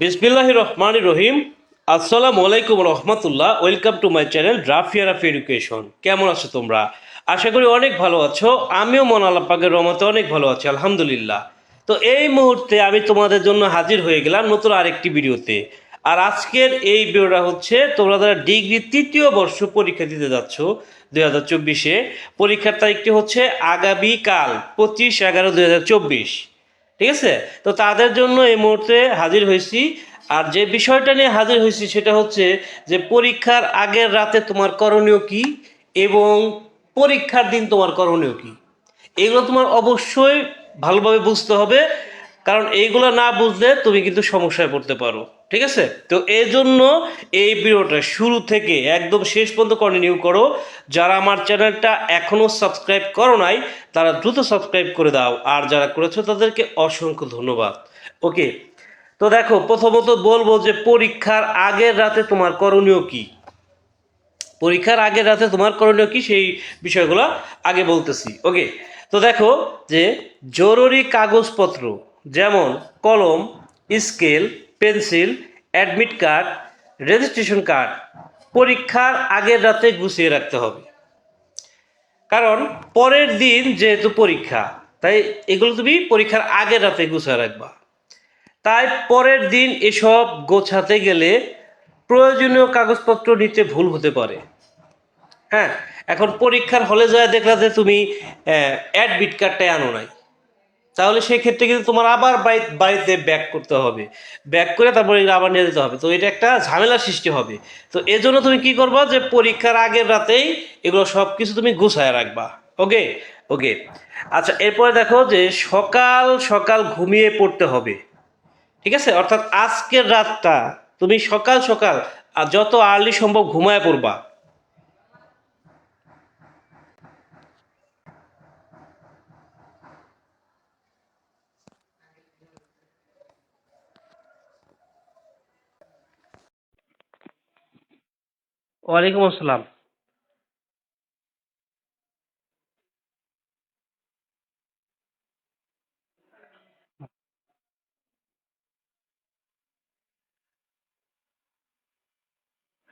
বিসমিল্লাহ রহমান রহিম। আসসালামু আলাইকুম রহমতুল্লাহ। ওয়েলকাম টু মাই চ্যানেল ড্রাফিয়ার অফ এডুকেশন কেমন আছো তোমরা? আশা করি অনেক ভালো আছো। আমিও মন আল্লাপাকের রহমতে অনেক ভালো আছি, আলহামদুলিল্লাহ। তো এই মুহূর্তে আমি তোমাদের জন্য হাজির হয়ে গেলাম নতুন আরেকটি ভিডিওতে। আর আজকের এই ভিডিওটা হচ্ছে তোমরা যারা ডিগ্রি তৃতীয় বর্ষ পরীক্ষা দিতে যাচ্ছ দুই হাজার চব্বিশে, পরীক্ষার তারিখটি হচ্ছে আগামীকাল পঁচিশ এগারো দুই হাজার চব্বিশ। ঠিক আছে? তো তাদের জন্য এই মুহূর্তে হাজির হয়েছি। আর যে বিষয়টা নিয়ে হাজির হয়েছি সেটা হচ্ছে যে পরীক্ষার আগের রাতে তোমার করণীয় কি এবং পরীক্ষার দিন তোমার করণীয় কি? এগুলো তোমার অবশ্যই ভালোভাবে বুঝতে হবে। কারণ এইগুলো না বুঝলে তুমি কিন্তু সমস্যায় পড়তে পারো। ঠিক আছে? তো এই জন্য এই ভিডিওটা শুরু থেকে একদম শেষ পর্যন্ত কন্টিনিউ করো। যারা আমার চ্যানেলটা এখনও সাবস্ক্রাইব করো নাই, তারা দ্রুত সাবস্ক্রাইব করে দাও। আর যারা করেছ, তাদেরকে অসংখ্য ধন্যবাদ। ওকে তো দেখো, প্রথমত বলব যে পরীক্ষার আগের রাতে তোমার করণীয় কি? পরীক্ষার আগের রাতে তোমার করণীয় কি? সেই বিষয়গুলো আগে বলতেছি। ওকে তো দেখো যে জরুরি কাগজপত্র, যেমন কলম, scale pencil, admit card, registration card, পরীক্ষার আগের রাতে গুছিয়ে রাখতে হবে। কারণ পরের দিন যেহেতু পরীক্ষা, তাই এগুলো তুমি পরীক্ষার আগের রাতে গুছিয়ে রাখবা। তাই পরের দিন এসব গোছাতে গেলে প্রয়োজনীয় কাগজপত্র নিতে ভুল হতে পারে। হ্যাঁ এখন পরীক্ষার হলে যায় দেখলা যে তুমি অ্যাডমিট কার্ডটাই আনো নাই। তাহলে সেই ক্ষেত্রে কিন্তু তোমার আবার বাড়ি বাড়িতে ব্যাক করতে হবে। ব্যাক করে তারপরে আবার নিয়ে যেতে হবে। তো এটা একটা ঝামেলা সৃষ্টি হবে। তো এজন্য তুমি কি করবা যে পরীক্ষার আগের রাতেই এগুলো সব কিছু তুমি গুছায় রাখবা। ওকে? ওকে। আচ্ছা এরপরে দেখো যে সকাল সকাল ঘুমিয়ে পড়তে হবে। ঠিক আছে? অর্থাৎ আজকের রাতটা তুমি সকাল সকাল যত আর্লি সম্ভব ঘুমায় পড়বা। ওয়ালাইকুম আসসালাম।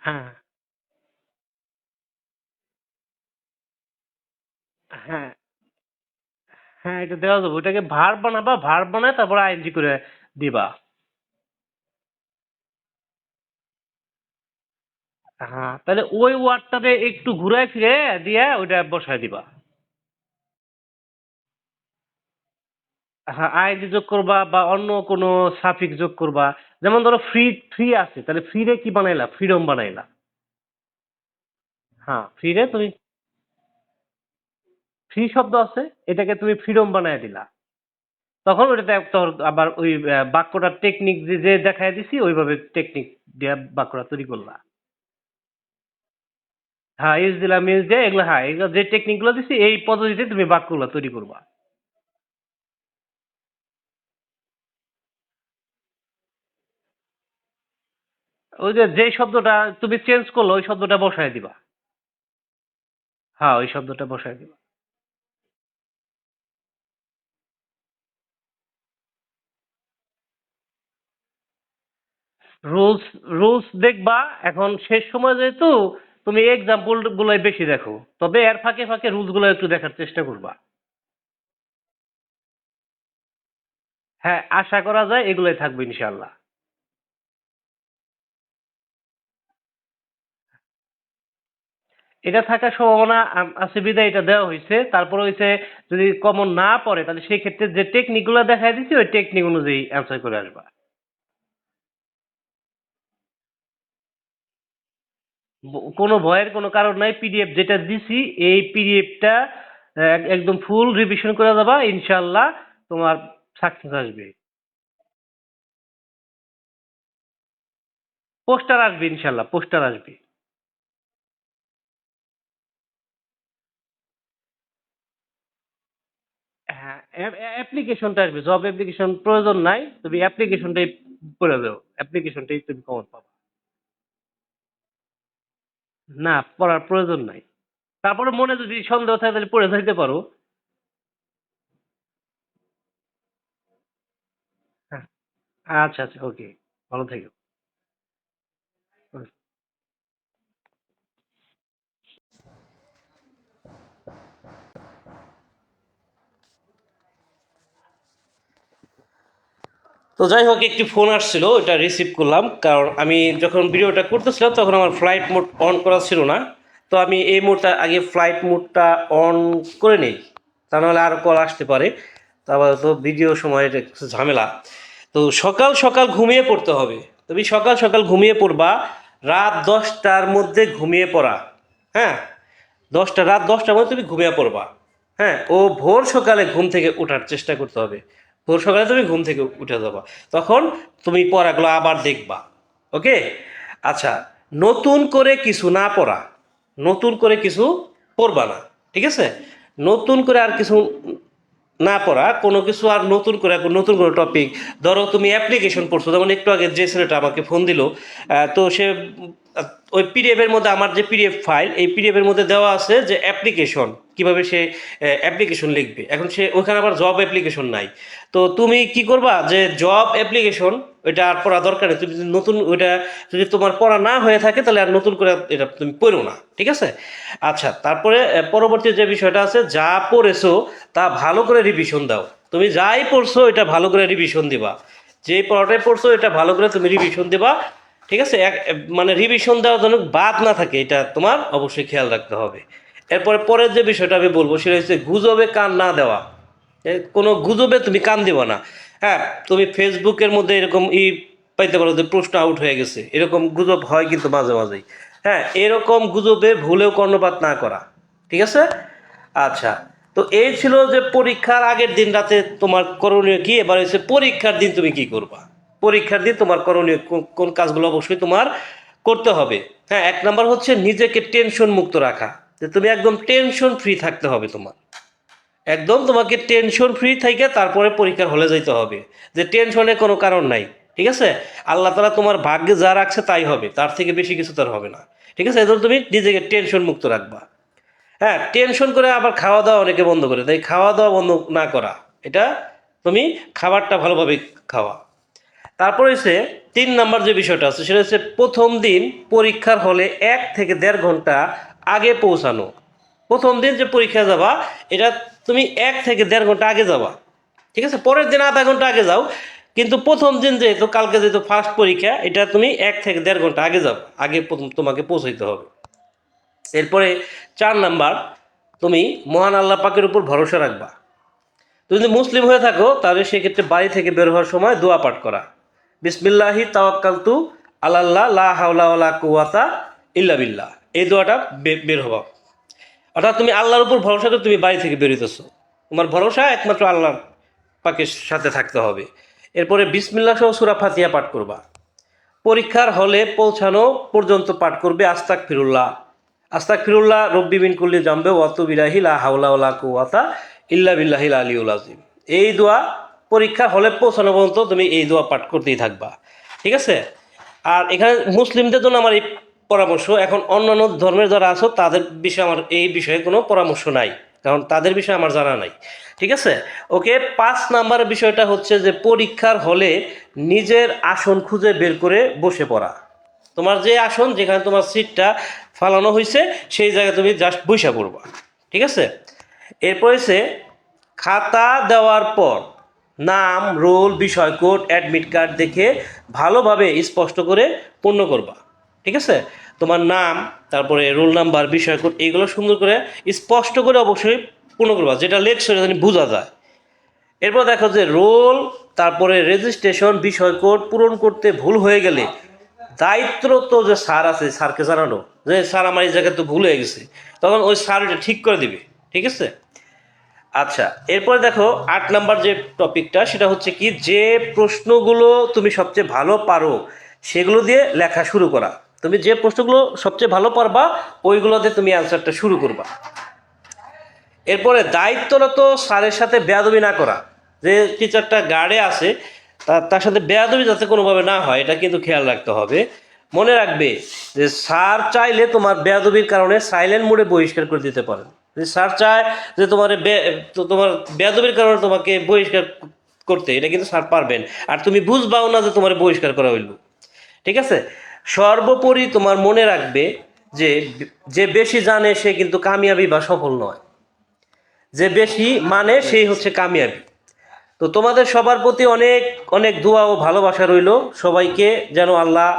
হ্যাঁ। হ্যাঁ। হ্যাঁ এটা দেওয়া যাবে। ওটাকে ভার বানাবা, ভার বানায় তারপর আইএনজি করে দিবা। হ্যাঁ তাহলে ওই ওয়ার্ডটাতে একটু ঘুরায় ফিরে দিয়ে ওইটা বসায় দিবা। হ্যাঁ আইএনজি যোগ করবা বা অন্য কোনো সাফিক্স যোগ করবা। যেমন ধরো ফ্রি ফ্রি আছে, তাহলে ফ্রিরে কি বানাইলা? ফ্রিডম বানাইলা। হ্যাঁ ফ্রিরে তুমি ফ্রি শব্দ আছে, এটাকে তুমি ফ্রিডম বানায় দিলা। তখন ওটাতে আবার ওই বাক্যটার টেকনিক যে যে দেখায় দিছি, ওইভাবে টেকনিক দিয়ে বাক্যটা তৈরি করলা। হ্যাঁ ইউজ দিলাম, ইউজ দিয়ে এগুলো হ্যাঁ এগুলো যে টেকনিকগুলো দিছি, এই পদ্ধতিতে তুমি বাক্যগুলো তৈরি করবা। ওই যে যে শব্দটা তুমি চেঞ্জ করল, ওই শব্দটা বসায় দিবা। হ্যাঁ ওই শব্দটা বসায় দিবা। রুলস রুলস দেখবা, এখন শেষ সময় যেহেতু তুমি এক্সাম্পল গুলাই বেশি দেখো, তবে এর ফাঁকে ফাঁকে রুলসগুলো একটু দেখার চেষ্টা করবা। হ্যাঁ আশা করা যায় এগুলোই থাকবে ইনশাল্লাহ এটা থাকার সম্ভাবনা আছে, বিদায় এটা দেওয়া হয়েছে। তারপর হয়েছে, যদি কমন না পড়ে, তাহলে সেই ক্ষেত্রে যে টেকনিকগুলো দেখাই দিচ্ছি ওই টেকনিক অনুযায়ী অ্যান্সার করে আসবা। কোনো ভয়ের কোনো কারণ নাই পিডিএফ যেটা দিছি, এই পিডিএফটা একদম ফুল রিভিশন করে দেবা ইনশাল্লাহ তোমার সাকসেস আসবে। পোস্টার আসবে ইনশাল্লাহ পোস্টার আসবে। হ্যাঁ অ্যাপ্লিকেশনটা আসবে জব অ্যাপ্লিকেশন প্রয়োজন নাই, তুমি অ্যাপ্লিকেশনটাই করে দাও অ্যাপ্লিকেশনটাই তুমি কমন পাবা। না, পড়ার প্রয়োজন নাই। তারপরে মনে যদি সন্দেহ থাকে, তাহলে পড়ে যাইতে পারো। হ্যাঁ। আচ্ছা আচ্ছা ওকে ভালো থেকো। তো যাই হোক, একটি ফোন আসছিল ওটা রিসিভ করলাম। কারণ আমি যখন ভিডিওটা করতেছিলাম, তখন আমার ফ্লাইট মোড অন করা ছিল না। তো আমি এই মোডটা আগে ফ্লাইট মোডটা অন করে নিই। তা নাহলে আরও কল আসতে পারে। তারপর তো ভিডিও সময় একটু ঝামেলা। তো সকাল সকাল ঘুমিয়ে পড়তে হবে। তুমি সকাল সকাল ঘুমিয়ে পড়বা, রাত দশটার মধ্যে ঘুমিয়ে পড়া। হ্যাঁ? দশটা, রাত দশটার মধ্যে তুমি ঘুমিয়ে পড়বা। হ্যাঁ? ও ভোর সকালে ঘুম থেকে ওঠার চেষ্টা করতে হবে। ভোর সকালে তুমি ঘুম থেকে উঠে যাবা। তখন তুমি পড়াগুলো আবার দেখবা। ওকে? আচ্ছা নতুন করে কিছু না পড়া, নতুন করে কিছু পড়বা না, ঠিক আছে? নতুন করে আর কিছু না পড়া, কোনো কিছু আর নতুন করে, নতুন কোনো টপিক ধরো তুমি অ্যাপ্লিকেশন পড়ছো, যেমন একটু আগে যে ছেলেটা আমাকে ফোন দিল তো সে ওই পিডিএফের মধ্যে আমার যে পিডিএফ ফাইল এই পিডিএফের মধ্যে দেওয়া আছে যে অ্যাপ্লিকেশন কীভাবে সে অ্যাপ্লিকেশন লিখবে। এখন সে, ওইখানে আবার জব অ্যাপ্লিকেশন নাই। তো তুমি কি করবা যে জব অ্যাপ্লিকেশন ওইটা আর পড়া দরকার তুমি যদি নতুন, ওইটা যদি তোমার পড়া না হয়ে থাকে, তাহলে আর নতুন করে এটা তুমি পড়ো না, ঠিক আছে? আচ্ছা তারপরে পরবর্তী যে বিষয়টা আছে, যা পড়েছো, তা ভালো করে রিভিশন দাও। তুমি যাই পড়ছো, এটা ভালো করে রিভিশন দিবা। যে পড়াটাই পড়ছো, এটা ভালো করে তুমি রিভিশন দিবা। ঠিক আছে? মানে রিভিশন দেওয়ার জন্য বাদ না থাকে, এটা তোমার অবশ্যই খেয়াল রাখতে হবে। এরপরে পরের যে বিষয়টা আমি বলব, সেটা হচ্ছে গুজবে কান না দেওয়া। কোনো গুজবে তুমি কান দিবা না। হ্যাঁ তুমি ফেসবুকের মধ্যে এরকম ই পাইতে পারো যে প্রশ্ন আউট হয়ে গেছে। এরকম গুজব হয় কিন্তু মাঝে মাঝেই। হ্যাঁ এরকম গুজবে ভুলেও কর্ণপাত না করা। ঠিক আছে? আচ্ছা তো এই ছিল যে পরীক্ষার আগের দিন রাতে তোমার করণীয় কি? এবার হচ্ছে পরীক্ষার দিন তুমি কি করবা? পরীক্ষার দিন তোমার করণীয় কোন- কাজগুলো অবশ্যই তোমার করতে হবে। হ্যাঁ এক নাম্বার হচ্ছে নিজেকে টেনশন মুক্ত রাখা, যে তুমি একদম টেনশন ফ্রি থাকতে হবে তোমার। একদম তোমাকে টেনশন ফ্রি থেকে তারপরে পরীক্ষার হলে যাইতে হবে, যে টেনশনের কোনো কারণ নাই, ঠিক আছে? আল্লাহ তালা তোমার ভাগ্যে যা রাখছে তাই হবে, তার থেকে বেশি কিছু তার হবে না, ঠিক আছে? এজন্য তুমি নিজেকে টেনশন মুক্ত রাখবা। হ্যাঁ টেনশন করে আবার খাওয়া দাওয়া অনেকে বন্ধ করে তাই খাওয়া দাওয়া বন্ধ না করা, এটা তুমি খাবারটা ভালোভাবে খাওয়া। তারপরে হচ্ছে তিন নাম্বার যে বিষয়টা আছে, সেটা হচ্ছে প্রথম দিন পরীক্ষার হলে এক থেকে দেড় ঘণ্টা আগে পৌঁছানো। প্রথম দিন যে পরীক্ষা যাবা, এটা তুমি এক থেকে দেড় ঘণ্টা আগে যাবা। ঠিক আছে? পরের দিন আধা ঘণ্টা আগে যাও। কিন্তু প্রথম দিন যেহেতু, কালকে যেহেতু ফার্স্ট পরীক্ষা, এটা তুমি এক থেকে দেড় ঘণ্টা আগে যাও। আগে প্রথম তোমাকে পৌঁছাইতে হবে। এরপরে চার নাম্বার, তুমি মহান আল্লাহ পাকের উপর ভরসা রাখবা। তুমি যদি মুসলিম হয়ে থাকো, তাহলে সেক্ষেত্রে বাড়ি থেকে বের হওয়ার সময় দোয়া পাঠ করা। বিসমিল্লাহি তাওয়াক্কালতু আলাল্লাহ লা হাওলা কুওয়াতা ইল্লা বিল্লাহ। এই দোয়াটা বের হবা। অর্থাৎ তুমি আল্লাহর উপর ভরসা করে তুমি বাড়ি থেকে বেরোতেছো তোমার ভরসা একমাত্র আল্লাহ পাকের সাথে থাকতে হবে। এরপরে বিসমিল্লাহ সহ সুরা ফাতিহা পাঠ করবা। পরীক্ষার হলে পৌঁছানো পর্যন্ত পাঠ করবে আস্তাক ফিরুল্লাহ আস্তাক ফিরুল্লাহ রব্বি বিন কুল্লি জাম্বে ওয়াতু হাওলা ওয়ালা কুওয়াতা ইল্লা বিল্লাহিল আলিউল আজিম এই দোয়া পরীক্ষা হলে পৌঁছানো পর্যন্ত তুমি এই দোয়া পাঠ করতেই থাকবা। ঠিক আছে? আর এখানে মুসলিমদের জন্য আমার এই পরামর্শ, এখন অন্যান্য ধর্মের যারা আছো, তাদের বিষয়ে আমার এই বিষয়ে কোনো পরামর্শ নাই, কারণ তাদের বিষয়ে আমার জানা নাই। ঠিক আছে? ওকে, পাঁচ নাম্বার বিষয়টা হচ্ছে যে পরীক্ষার হলে নিজের আসন খুঁজে বের করে বসে পড়া। তোমার যে আসন, যেখানে তোমার সিটটা ফালানো হয়েছে সেই জায়গায় তুমি জাস্ট বৈশা পড়বা। ঠিক আছে? এরপর হচ্ছে খাতা দেওয়ার পর নাম, রোল, বিষয়, কোড অ্যাডমিট কার্ড দেখে ভালোভাবে স্পষ্ট করে পূর্ণ করবা। ঠিক আছে? তোমার নাম, তারপরে রোল নাম্বার, বিষয়, কোড এইগুলো সুন্দর করে স্পষ্ট করে অবশ্যই পূর্ণ করবা, যেটা সেটা জানি বোঝা যায়। এরপর দেখো যে রোল, তারপরে রেজিস্ট্রেশন বিষয়, কোড পূরণ করতে ভুল হয়ে গেলে দায়িত্বরত যে স্যার আছে, স্যারকে জানানো, যে স্যার আমার এই জায়গায় তো ভুল হয়ে গেছে, তখন ওই স্যার ঠিক করে দিবে, ঠিক আছে? আচ্ছা এরপরে দেখো আট নাম্বার যে টপিকটা, সেটা হচ্ছে কি, যে প্রশ্নগুলো তুমি সবচেয়ে ভালো পারো, সেগুলো দিয়ে লেখা শুরু করা। তুমি যে প্রশ্নগুলো সবচেয়ে ভালো পারবা ওইগুলোতে তুমি অ্যান্সারটা শুরু করবা। এরপরে দায়িত্বরত স্যারের সাথে বেয়াদবি না করা। যে টিচারটা গার্ডে আছে তার সাথে বেয়াদবি যাতে কোনোভাবে না হয়, এটা কিন্তু খেয়াল রাখতে হবে। মনে রাখবে যে স্যার চাইলে তোমার বেয়াদবির কারণে সাইলেন্ট মোডে বহিষ্কার করে দিতে পারেন। যদি স্যার চায় যে তোমার তোমার বেয়াদবির কারণে তোমাকে বহিষ্কার করতে, এটা কিন্তু স্যার পারবেন। আর তুমি বুঝবাও না যে তোমার বহিষ্কার করা হইল। ঠিক আছে? সর্বোপরি তোমার মনে রাখবে যে যে বেশি জানে সে কিন্তু কামিয়াবি বা সফল নয়। যে বেশি মানে সেই হচ্ছে কামিয়াবি। তো তোমাদের সবার প্রতি অনেক অনেক দোয়া ও ভালোবাসা রইল। সবাইকে যেন আল্লাহ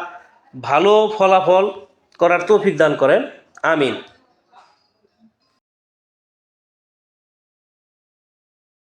ভালো ফলাফল করার তৌফিক দান করেন। আমিন।